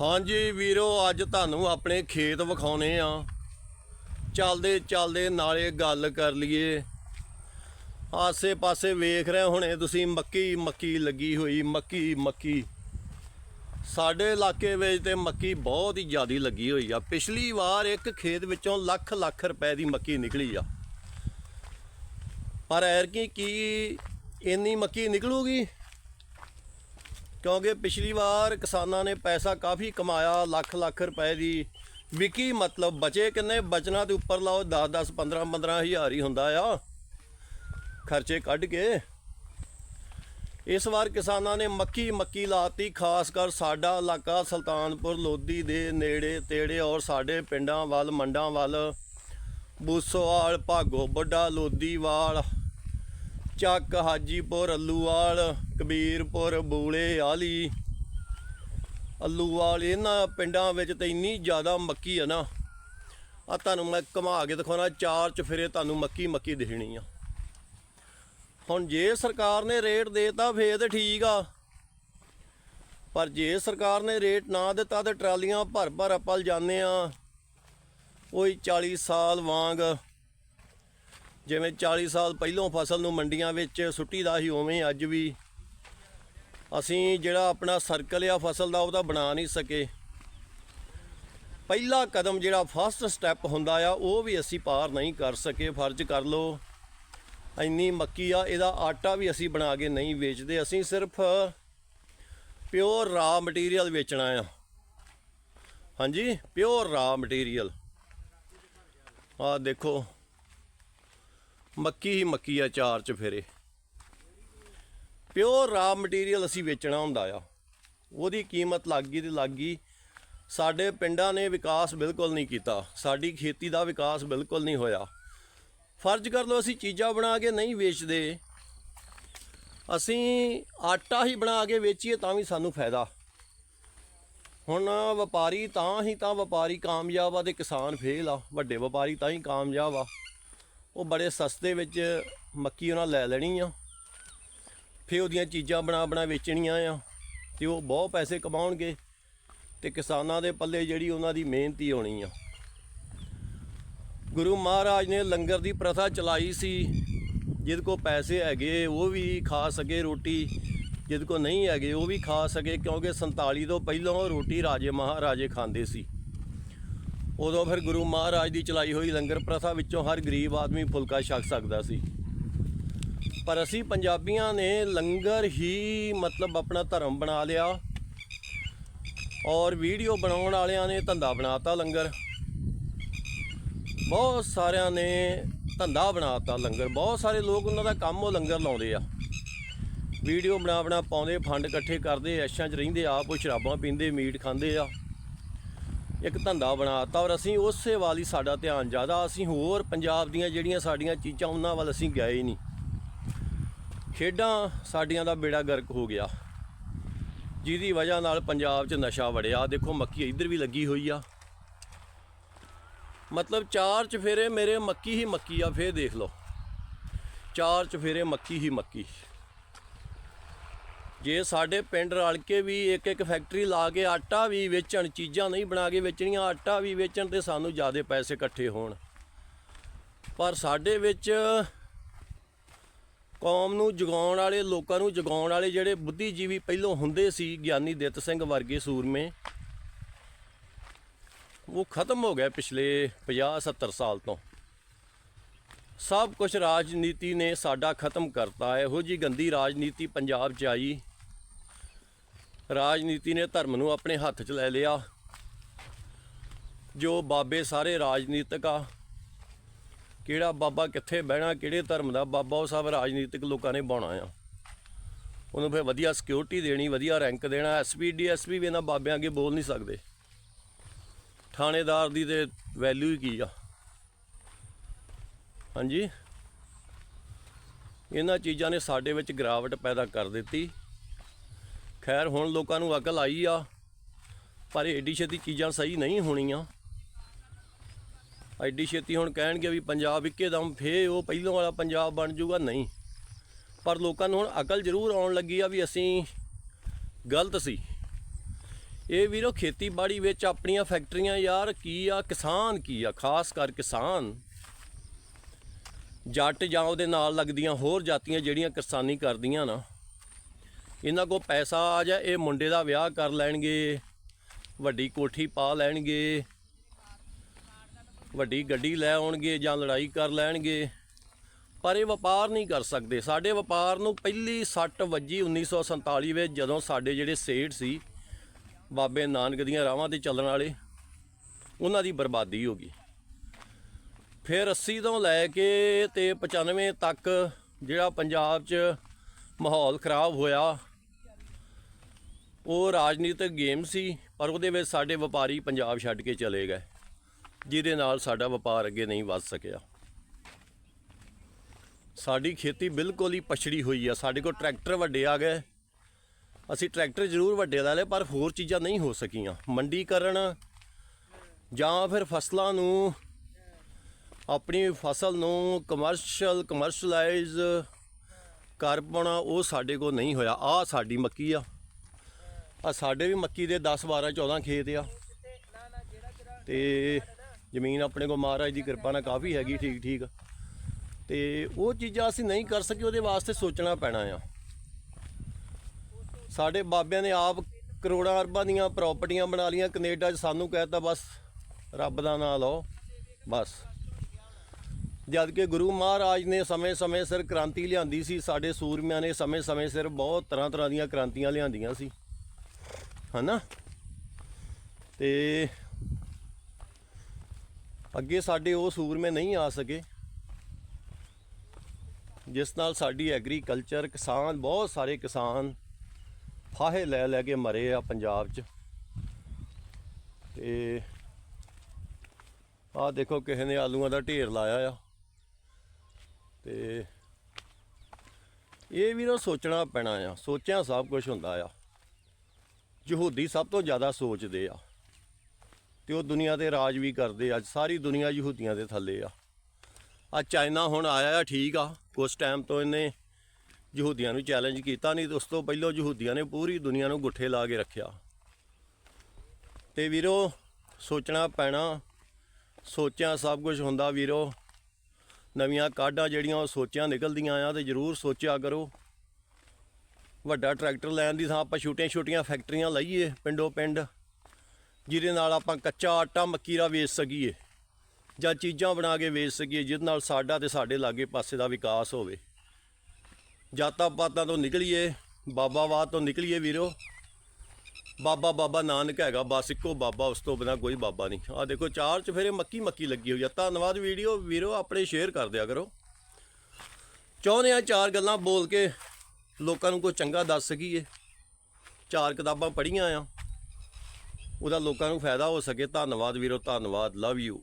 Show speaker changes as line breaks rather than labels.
ਹਾਂਜੀ ਵੀਰੋ, ਅੱਜ ਤੁਹਾਨੂੰ ਆਪਣੇ ਖੇਤ ਵਿਖਾਉਨੇ ਆ। ਚੱਲਦੇ ਚੱਲਦੇ ਨਾਲੇ ਗੱਲ ਕਰ ਲਈਏ। ਆਸੇ ਪਾਸੇ ਵੇਖ ਰਹੇ ਹੁਣੇ ਤੁਸੀਂ, ਮੱਕੀ ਮੱਕੀ ਲੱਗੀ ਹੋਈ, ਮੱਕੀ ਮੱਕੀ। ਸਾਡੇ ਇਲਾਕੇ ਵਿੱਚ ਤੇ ਮੱਕੀ ਬਹੁਤ ਹੀ ਜ਼ਿਆਦੀ ਲੱਗੀ ਹੋਈ ਆ। ਪਿਛਲੀ ਵਾਰ ਇੱਕ ਖੇਤ ਵਿੱਚੋਂ ਲੱਖ ਲੱਖ ਰੁਪਏ ਦੀ ਮੱਕੀ ਨਿਕਲੀ ਆ। ਪਰ ਐਰਕੀ ਕੀ ਇੰਨੀ ਮੱਕੀ ਨਿਕਲੂਗੀ? ਕਿਉਂਕਿ ਪਿਛਲੀ ਵਾਰ ਕਿਸਾਨਾਂ ਨੇ ਪੈਸਾ ਕਾਫੀ ਕਮਾਇਆ, ਲੱਖ ਲੱਖ ਰੁਪਏ ਦੀ। ਵਿਕੀ ਮਤਲਬ ਬਚੇ ਕਿੰਨੇ? ਬਚਣਾ ਤੇ ਉੱਪਰ ਲਾਓ 10 10 15 15 ਹਜ਼ਾਰ ਹੀ ਹੁੰਦਾ ਆ। ਖਰਚੇ ਕੱਢ ਕੇ। ਇਸ ਵਾਰ ਕਿਸਾਨਾਂ ਨੇ ਮੱਕੀ ਮੱਕੀ ਲਾਤੀ, ਖਾਸ ਕਰ ਸਾਡਾ ਇਲਾਕਾ ਸੁਲਤਾਨਪੁਰ, ਲੋਧੀ ਦੇ ਨੇੜੇ ਤੇੜੇ ਔਰ ਸਾਡੇ ਪਿੰਡਾਂ ਵੱਲ, ਮੰਡਾਂ ਵੱਲ। ਬੂਸੋਵਾਲ, ਭਾਗੋ ਵੱਡਾ ਲੋਧੀਵਾਲ ਚੱਕ ਹਾਜੀਪੁਰ, ਅੱਲੂਵਾਲ, ਕਬੀਰਪੁਰ, ਬੂਲੇ, ਆਲੀ। ਅੱਲੂਵਾਲ, ਇਹਨਾਂ ਪਿੰਡਾਂ ਵਿੱਚ ਤਾਂ ਇੰਨੀ ਜ਼ਿਆਦਾ ਮੱਕੀ ਆ ਨਾ ਆ ਤੁਹਾਨੂੰ ਮੈਂ ਘੁਮਾ ਕੇ ਦਿਖਾਉਣਾ, ਚਾਰ ਚਫੇਰੇ ਤੁਹਾਨੂੰ ਮੱਕੀ ਮੱਕੀ ਦਿਖਣੀ ਆ। ਹੁਣ ਜੇ ਸਰਕਾਰ ਨੇ ਰੇਟ ਦੇਤਾ, ਫੇਰ ਤੇ ਠੀਕ ਆ। ਪਰ ਜੇ ਸਰਕਾਰ ਨੇ ਰੇਟ ਨਾ ਦਿੱਤਾ, ਤੇ ਟਰਾਲੀਆਂ ਭਰ ਭਰ ਆਪਾਂ ਜਾਂਦੇ ਆ। ਕੋਈ 40 ਸਾਲ ਵਾਂਗ ਜਿਵੇਂ 40 ਸਾਲ ਪਹਿਲੋਂ ਫਸਲ ਨੂੰ ਮੰਡੀਆਂ ਵਿੱਚ ਸੁੱਟੀ ਦਾ ਸੀ ਉਵੇਂ ਅੱਜ ਵੀ। ਅਸੀਂ ਜਿਹੜਾ ਆਪਣਾ ਸਰਕਲ ਆ ਫਸਲ ਦਾ, ਉਹਦਾ ਬਣਾ ਨਹੀਂ ਸਕੇ। ਪਹਿਲਾ ਕਦਮ ਜਿਹੜਾ ਫਸਟ ਸਟੈਪ ਹੁੰਦਾ ਆ, ਉਹ ਵੀ ਅਸੀਂ ਪਾਰ ਨਹੀਂ ਕਰ ਸਕੇ। ਫਰਜ਼ ਕਰ ਲਓ, ਇੰਨੀ ਮੱਕੀ ਆ, ਇਹਦਾ ਆਟਾ ਵੀ ਅਸੀਂ ਬਣਾ ਕੇ ਨਹੀਂ ਵੇਚਦੇ। ਅਸੀਂ ਸਿਰਫ ਪਿਓਰ ਰਾ ਮਟੀਰੀਅਲ ਵੇਚਣਾ ਆ। ਹਾਂਜੀ ਪਿਓਰ ਰਾ ਮਟੀਰੀਅਲ ਆ ਦੇਖੋ ਮੱਕੀ ਹੀ ਮੱਕੀ ਆ, ਚਾਰ ਚ ਫੇਰੇ। ਪਿਓਰ ਰਾ ਮਟੀਰੀਅਲ ਅਸੀਂ ਵੇਚਣਾ ਹੁੰਦਾ ਆ। ਉਹਦੀ ਕੀਮਤ ਲੱਗ ਗਈ ਤੇ ਲੱਗ ਗਈ। ਸਾਡੇ ਪਿੰਡਾਂ ਨੇ ਵਿਕਾਸ ਬਿਲਕੁਲ ਨਹੀਂ ਕੀਤਾ। ਸਾਡੀ ਖੇਤੀ ਦਾ ਵਿਕਾਸ ਬਿਲਕੁਲ ਨਹੀਂ ਹੋਇਆ। ਫਰਜ਼ ਕਰ ਲਓ, ਅਸੀਂ ਚੀਜ਼ਾਂ ਬਣਾ ਕੇ ਨਹੀਂ ਵੇਚਦੇ। ਅਸੀਂ ਆਟਾ ਹੀ ਬਣਾ ਕੇ ਵੇਚੀਏ ਤਾਂ ਵੀ ਸਾਨੂੰ ਫਾਇਦਾ। ਹੁਣ ਵਪਾਰੀ ਤਾਂ ਹੀ ਤਾਂ ਵਪਾਰੀ ਕਾਮਯਾਬ ਆ ਤੇ ਕਿਸਾਨ ਫੇਲ ਆ। ਵੱਡੇ ਵਪਾਰੀ ਤਾਂ ਹੀ ਕਾਮਯਾਬ ਆ। ਉਹ ਬੜੇ ਸਸਤੇ ਵਿੱਚ ਮੱਕੀ ਉਹਨਾਂ ਲੈ ਲੈਣੀ ਆ। ਫਿਰ ਉਹਦੀਆਂ ਚੀਜ਼ਾਂ ਬਣਾ ਬਣਾ ਵੇਚਣੀਆਂ ਆ ਤੇ ਉਹ ਬਹੁਤ ਪੈਸੇ ਕਮਾਉਣਗੇ ਤੇ ਕਿਸਾਨਾਂ ਦੇ ਪੱਲੇ ਜਿਹੜੀ ਉਹਨਾਂ ਦੀ ਮਿਹਨਤ ਹੀ ਹੋਣੀ ਆ। ਗੁਰੂ ਮਹਾਰਾਜ ਨੇ ਲੰਗਰ ਦੀ ਪ੍ਰਥਾ ਚਲਾਈ ਸੀ। ਜਿਹਦੇ ਕੋ ਪੈਸੇ ਹੈਗੇ, ਉਹ ਵੀ ਖਾ ਸਕੇ ਰੋਟੀ। ਜਿਹਦੇ ਕੋ ਨਹੀਂ ਹੈਗੇ, ਉਹ ਵੀ ਖਾ ਸਕੇ ਕਿਉਂਕਿ 47 ਤੋਂ ਪਹਿਲਾਂ ਉਹ ਰੋਟੀ ਰਾਜੇ ਮਹਾਰਾਜੇ ਖਾਂਦੇ ਸੀ। ਉਦੋਂ ਫਿਰ ਗੁਰੂ ਮਹਾਰਾਜ ਦੀ ਚਲਾਈ ਹੋਈ ਲੰਗਰ ਪ੍ਰਥਾ ਵਿੱਚੋਂ ਹਰ ਗਰੀਬ ਆਦਮੀ ਫੁਲਕਾ ਛਕ ਸਕਦਾ ਸੀ। ਪਰ ਅਸੀਂ ਪੰਜਾਬੀਆਂ ਨੇ ਲੰਗਰ ਹੀ ਮਤਲਬ ਆਪਣਾ ਧਰਮ ਬਣਾ ਲਿਆ ਔਰ ਵੀਡੀਓ ਬਣਾਉਣ ਵਾਲਿਆਂ ਨੇ ਧੰਦਾ ਬਣਾਤਾ ਲੰਗਰ। ਬਹੁਤ ਸਾਰਿਆਂ ਨੇ ਧੰਦਾ ਬਣਾਤਾ ਲੰਗਰ। ਬਹੁਤ ਸਾਰੇ ਲੋਕ ਉਹਨਾਂ ਦਾ ਕੰਮ ਉਹ ਲੰਗਰ ਲਾਉਂਦੇ ਆ। ਵੀਡੀਓ ਬਣਾ ਬਣਾ ਪਾਉਂਦੇ, ਫੰਡ ਇਕੱਠੇ ਕਰਦੇ, ਐਸ਼ਾਂ 'ਚ ਰਹਿੰਦੇ ਆਪ ਉਹ ਸ਼ਰਾਬਾਂ ਪੀਂਦੇ, ਮੀਟ ਖਾਂਦੇ ਆ। ਇੱਕ ਧੰਦਾ ਬਣਾਤਾ ਔਰ ਅਸੀਂ ਉਸੇ ਵੱਲ ਹੀ ਸਾਡਾ ਧਿਆਨ ਜ਼ਿਆਦਾ, ਅਸੀਂ ਹੋਰ ਪੰਜਾਬ ਦੀਆਂ ਜਿਹੜੀਆਂ ਸਾਡੀਆਂ ਚੀਜ਼ਾਂ, ਉਹਨਾਂ ਵੱਲ ਅਸੀਂ ਗਏ ਹੀ ਨਹੀਂ। ਖੇਡਾਂ ਸਾਡੀਆਂ ਦਾ ਬੇੜਾ ਗਰਕ ਹੋ ਗਿਆ। ਜਿਹਦੀ ਵਜ੍ਹਾ ਨਾਲ ਪੰਜਾਬ 'ਚ ਨਸ਼ਾ ਵੜਿਆ। ਦੇਖੋ, ਮੱਕੀ ਇੱਧਰ ਵੀ ਲੱਗੀ ਹੋਈ ਆ। ਮਤਲਬ ਚਾਰ ਚਫੇਰੇ ਮੇਰੇ ਮੱਕੀ ਹੀ ਮੱਕੀ ਆ, ਫੇਰ ਦੇਖ ਲਓ। ਚਾਰ ਚਫੇਰੇ ਮੱਕੀ ਹੀ ਮੱਕੀ। ਜੇ ਸਾਡੇ ਪਿੰਡ ਰਲ ਕੇ ਵੀ ਇੱਕ ਇੱਕ ਫੈਕਟਰੀ ਲਾ ਕੇ ਆਟਾ ਵੀ ਵੇਚਣ, ਚੀਜ਼ਾਂ ਨਹੀਂ ਬਣਾ ਕੇ ਵੇਚਣੀਆਂ, ਆਟਾ ਵੀ ਵੇਚਣ ਤੇ ਸਾਨੂੰ ਜ਼ਿਆਦਾ ਪੈਸੇ ਇਕੱਠੇ ਹੋਣ। ਪਰ ਸਾਡੇ ਵਿੱਚ ਕੌਮ ਨੂੰ ਜਗਾਉਣ ਵਾਲੇ, ਲੋਕਾਂ ਨੂੰ ਜਗਾਉਣ ਵਾਲੇ ਜਿਹੜੇ ਬੁੱਧੀਜੀਵੀ ਪਹਿਲੋਂ ਹੁੰਦੇ ਸੀ, ਗਿਆਨੀ ਦਿੱਤ ਸਿੰਘ ਵਰਗੇ ਸੂਰਮੇ, ਉਹ ਖਤਮ ਹੋ ਗਿਆ ਪਿਛਲੇ 50 70 ਸਾਲ ਤੋਂ। ਸਭ ਕੁਝ ਰਾਜਨੀਤੀ ਨੇ ਸਾਡਾ ਖਤਮ ਕਰਤਾ। ਇਹੋ ਜੀ ਗੰਦੀ ਰਾਜਨੀਤੀ ਪੰਜਾਬ 'ਚ ਆਈ। ਰਾਜਨੀਤੀ ਨੇ ਧਰਮ ਨੂੰ ਆਪਣੇ ਹੱਥ 'ਚ ਲੈ ਲਿਆ। ਜੋ ਬਾਬੇ ਸਾਰੇ ਰਾਜਨੀਤਿਕ ਆ, ਕਿਹੜਾ ਬਾਬਾ ਕਿੱਥੇ ਬਹਿਣਾ, ਕਿਹੜੇ ਧਰਮ ਦਾ ਬਾਬਾ, ਉਹ ਸਭ ਰਾਜਨੀਤਿਕ ਲੋਕਾਂ ਨੇ ਬਾਉਣਾ ਆ। ਉਹਨੂੰ ਫਿਰ ਵਧੀਆ ਸਿਕਿਉਰਿਟੀ ਦੇਣੀ, ਵਧੀਆ ਰੈਂਕ ਦੇਣਾ। ਐਸਪੀ ਡੀਐਸਪੀ ਵੀ ਇਹਨਾਂ ਬਾਬਿਆਂ ਅੱਗੇ ਬੋਲ ਨਹੀਂ ਸਕਦੇ। ਥਾਣੇਦਾਰ ਦੀ ਤੇ ਵੈਲਿਊ ਹੀ ਕੀ ਆ? ਹਾਂਜੀ? ਇਹਨਾਂ ਚੀਜ਼ਾਂ ਨੇ ਸਾਡੇ ਵਿੱਚ ਗਿਰਾਵਟ ਪੈਦਾ ਕਰ ਦਿੱਤੀ। ਖੈਰ, ਹੁਣ ਲੋਕਾਂ ਨੂੰ ਅਕਲ ਆਈ ਆ, ਪਰ ਏਡੀ ਛੇਤੀ ਚੀਜ਼ਾਂ ਸਹੀ ਨਹੀਂ ਹੋਣੀਆਂ। ਐਡੀ ਛੇਤੀ ਹੁਣ ਕਹਿਣਗੇ ਵੀ ਪੰਜਾਬ ਇੱਕੇ ਦਮ ਫੇ ਉਹ ਪਹਿਲੋਂ ਵਾਲਾ ਪੰਜਾਬ ਬਣ ਜਾਊਗਾ, ਨਹੀਂ। ਪਰ ਲੋਕਾਂ ਨੂੰ ਹੁਣ ਅਕਲ ਜ਼ਰੂਰ ਆਉਣ ਲੱਗੀ ਆ ਵੀ ਅਸੀਂ ਗਲਤ ਸੀ। ਇਹ ਵੀਰੋ ਖੇਤੀਬਾੜੀ ਵਿੱਚ ਆਪਣੀਆਂ ਫੈਕਟਰੀਆਂ ਯਾਰ ਕੀ ਆ, ਕਿਸਾਨ ਕੀ ਆ? ਖਾਸ ਕਰ ਕਿਸਾਨ। ਜੱਟ ਜਾਂ ਉਹਦੇ ਨਾਲ ਲੱਗਦੀਆਂ ਹੋਰ ਜਾਤੀਆਂ ਜਿਹੜੀਆਂ ਕਿਸਾਨੀ ਕਰਦੀਆਂ ਨਾ। ਇਹਨਾਂ ਕੋਲ ਪੈਸਾ ਆ ਜਾ, ਇਹ ਮੁੰਡੇ ਦਾ ਵਿਆਹ ਕਰ ਲੈਣਗੇ, ਵੱਡੀ ਕੋਠੀ ਪਾ ਲੈਣਗੇ, ਵੱਡੀ ਗੱਡੀ ਲੈ ਆਉਣਗੇ ਜਾਂ ਲੜਾਈ ਕਰ ਲੈਣਗੇ। ਪਰ ਇਹ ਵਪਾਰ ਨਹੀਂ ਕਰ ਸਕਦੇ। ਸਾਡੇ ਵਪਾਰ ਨੂੰ ਪਹਿਲੀ ਸੱਟ ਵੱਜੀ 1947 ਵਿੱਚ, ਜਦੋਂ ਸਾਡੇ ਜਿਹੜੇ ਸੇਠ ਸੀ, ਬਾਬੇ ਨਾਨਕ ਦੀਆਂ ਰਾਵਾਂ ਤੇ ਚੱਲਣ ਵਾਲੇ, ਉਹਨਾਂ ਦੀ ਬਰਬਾਦੀ ਹੋ ਗਈ। ਫਿਰ 80 ਤੋਂ ਲੈ ਕੇ ਤੇ 95 ਤੱਕ ਜਿਹੜਾ ਪੰਜਾਬ 'ਚ ਮਾਹੌਲ ਖਰਾਬ ਹੋਇਆ ਉਹ ਰਾਜਨੀਤਿਕ ਗੇਮ ਸੀ, ਪਰ ਉਹਦੇ ਵਿੱਚ ਸਾਡੇ ਵਪਾਰੀ ਪੰਜਾਬ ਛੱਡ ਕੇ ਚਲੇ ਗਏ, ਜਿਹਦੇ ਨਾਲ ਸਾਡਾ ਵਪਾਰ ਅੱਗੇ ਨਹੀਂ ਵੱਧ ਸਕਿਆ। ਸਾਡੀ ਖੇਤੀ ਬਿਲਕੁਲ ਹੀ ਪਛੜੀ ਹੋਈ ਆ, ਸਾਡੇ ਕੋਲ ਟਰੈਕਟਰ ਵੱਡੇ ਆ ਗਏ। ਅਸੀਂ ਟਰੈਕਟਰ ਜ਼ਰੂਰ ਵੱਡੇ ਲੈ ਲਏ, ਪਰ ਹੋਰ ਚੀਜ਼ਾਂ ਨਹੀਂ ਹੋ ਸਕੀਆਂ। ਮੰਡੀਕਰਨ ਜਾਂ ਫਿਰ ਫਸਲਾਂ ਨੂੰ, ਆਪਣੀ ਫਸਲ ਨੂੰ ਕਮਰਸ਼ੀਅਲ ਕਮਰਸ਼ਲਾਈਜ਼ ਕਰ ਪਾਉਣਾ, ਉਹ ਸਾਡੇ ਕੋਲ ਨਹੀਂ ਹੋਇਆ। ਆ ਸਾਡੀ ਮੱਕੀ ਆ। ਆ ਸਾਡੇ ਵੀ ਮੱਕੀ ਦੇ 10 12 14 ਖੇਤ ਆ। ਤੇ ਜ਼ਮੀਨ ਆਪਣੇ ਕੋਲ ਮਹਾਰਾਜ ਦੀ ਕਿਰਪਾ ਨਾਲ ਕਾਫੀ ਹੈਗੀ, ਠੀਕ ਠੀਕ। ਤੇ ਉਹ ਚੀਜ਼ਾਂ ਅਸੀਂ ਨਹੀਂ ਕਰ ਸਕੇ, ਉਹਦੇ ਵਾਸਤੇ ਸੋਚਣਾ ਪੈਣਾ ਆ। ਸਾਡੇ ਬਾਬਿਆਂ ਨੇ ਆਪ ਕਰੋੜਾਂ ਅਰਬਾਂ ਦੀਆਂ ਪ੍ਰਾਪਰਟੀਆਂ ਬਣਾ ਲੀਆਂ ਕੈਨੇਡਾ 'ਚ ਸਾਨੂੰ ਕਹਿਤਾ ਬਸ, ਰੱਬ ਦਾ ਨਾਮ ਲਓ, ਬਸ। ਜਦ ਕਿ ਗੁਰੂ ਮਹਾਰਾਜ ਨੇ ਸਮੇਂ-ਸਮੇਂ ਸਿਰ ਕ੍ਰਾਂਤੀ ਲਿਆਂਦੀ ਸੀ, ਸਾਡੇ ਸੂਰਮਿਆਂ ਨੇ ਸਮੇਂ-ਸਮੇਂ ਸਿਰ ਬਹੁਤ ਤਰ੍ਹਾਂ ਤਰ੍ਹਾਂ ਦੀਆਂ ਕ੍ਰਾਂਤੀਆਂ ਲਿਆਂਦੀਆਂ ਸੀ। ਹਨਾ? ਤੇ ਅੱਗੇ ਸਾਡੇ ਉਹ ਸੂਰਮੇ ਨਹੀਂ ਆ ਸਕੇ, ਜਿਸ ਨਾਲ ਸਾਡੀ ਐਗਰੀਕਲਚਰ ਕਿਸਾਨ, ਬਹੁਤ ਸਾਰੇ ਕਿਸਾਨ ਫਾਹੇ ਲੈ ਲੈ ਕੇ ਮਰੇ ਆ ਪੰਜਾਬ 'ਚ। ਤੇ ਆਹ ਦੇਖੋ ਕਿਸੇ ਨੇ ਆਲੂਆਂ ਦਾ ਢੇਰ ਲਾਇਆ ਆ। ਤੇ ਇਹ ਵੀ ਨਾ ਸੋਚਣਾ ਪੈਣਾ ਆ, ਸੋਚਿਆ ਸਭ ਕੁਝ ਹੁੰਦਾ ਆ। ਯਹੂਦੀ ਸਭ ਤੋਂ ਜ਼ਿਆਦਾ ਸੋਚਦੇ ਆ। ਤੇ ਉਹ ਦੁਨੀਆ ਤੇ ਰਾਜ ਵੀ ਕਰਦੇ ਆ, ਅੱਜ ਸਾਰੀ ਦੁਨੀਆ ਯਹੂਦੀਆਂ ਦੇ ਥੱਲੇ ਆ। ਆ ਚਾਈਨਾ ਹੁਣ ਆਇਆ ਆ, ਠੀਕ ਆ ਕੁਝ ਟਾਈਮ ਤੋਂ ਇਹਨੇ ਯਹੂਦੀਆਂ ਨੂੰ ਚੈਲੰਜ ਕੀਤਾ ਨਹੀਂ, ਤੇ ਉਸ ਤੋਂ ਪਹਿਲਾਂ ਯਹੂਦੀਆਂ ਨੇ ਪੂਰੀ ਦੁਨੀਆ ਨੂੰ ਗੁੱਠੇ ਲਾ ਕੇ ਰੱਖਿਆ। ਤੇ ਵੀਰੋ, ਸੋਚਣਾ ਪੈਣਾ, ਸੋਚਿਆ ਸਭ ਕੁਝ ਹੁੰਦਾ ਵੀਰੋ। ਨਵੀਆਂ ਕਾਢਾਂ ਜਿਹੜੀਆਂ ਉਹ ਸੋਚਿਆ ਨਿਕਲਦੀਆਂ ਆ, ਤੇ ਜਰੂਰ ਸੋਚਿਆ ਕਰੋ। ਵੱਡਾ ਟਰੈਕਟਰ ਲੈਣ ਦੀ ਥਾਂ ਆਪਾਂ ਛੋਟੀਆਂ-ਛੋਟੀਆਂ ਫੈਕਟਰੀਆਂ ਲਾਈਏ ਪਿੰਡੋਂ ਪਿੰਡ, ਜਿਹਦੇ ਨਾਲ ਆਪਾਂ ਕੱਚਾ ਆਟਾ ਮੱਕੀ ਦਾ ਵੇਚ ਸਕੀਏ, ਜਾਂ ਚੀਜ਼ਾਂ ਬਣਾ ਕੇ ਵੇਚ ਸਕੀਏ, ਜਿਹਦੇ ਨਾਲ ਸਾਡਾ ਤੇ ਸਾਡੇ ਲਾਗੇ ਪਾਸੇ ਦਾ ਵਿਕਾਸ ਹੋਵੇ। ਜਾਤਾਂ ਪਾਤਾਂ ਤੋਂ ਨਿਕਲੀਏ ਬਾਬਾਵਾਦ ਤੋਂ ਨਿਕਲੀਏ ਵੀਰੋ। ਬਾਬਾ ਬਾਬਾ ਨਾਨਕ ਹੈਗਾ, ਬਸ ਇੱਕੋ ਬਾਬਾ, ਉਸ ਤੋਂ ਬਿਨਾ ਕੋਈ ਬਾਬਾ ਨਹੀਂ। ਆ ਦੇਖੋ, ਚਾਰ ਚ ਫਿਰ ਮੱਕੀ ਮੱਕੀ ਲੱਗੀ ਹੋਈ ਆ। ਧੰਨਵਾਦ ਵੀਡੀਓ, ਵੀਰੋ, ਆਪਣੇ ਸ਼ੇਅਰ ਕਰ ਦਿਆ ਕਰੋ। ਚਾਹੁੰਦੇ ਆ ਚਾਰ ਗੱਲਾਂ ਬੋਲ ਕੇ ਲੋਕਾਂ ਨੂੰ ਕੋਈ ਚੰਗਾ ਦੱਸ ਸਕੀਏ। ਚਾਰ ਕਿਤਾਬਾਂ ਪੜ੍ਹੀਆਂ ਆ। ਉਹਦਾ ਲੋਕਾਂ ਨੂੰ ਫਾਇਦਾ ਹੋ ਸਕੇ। ਧੰਨਵਾਦ ਵੀਰੋ, ਧੰਨਵਾਦ। Love you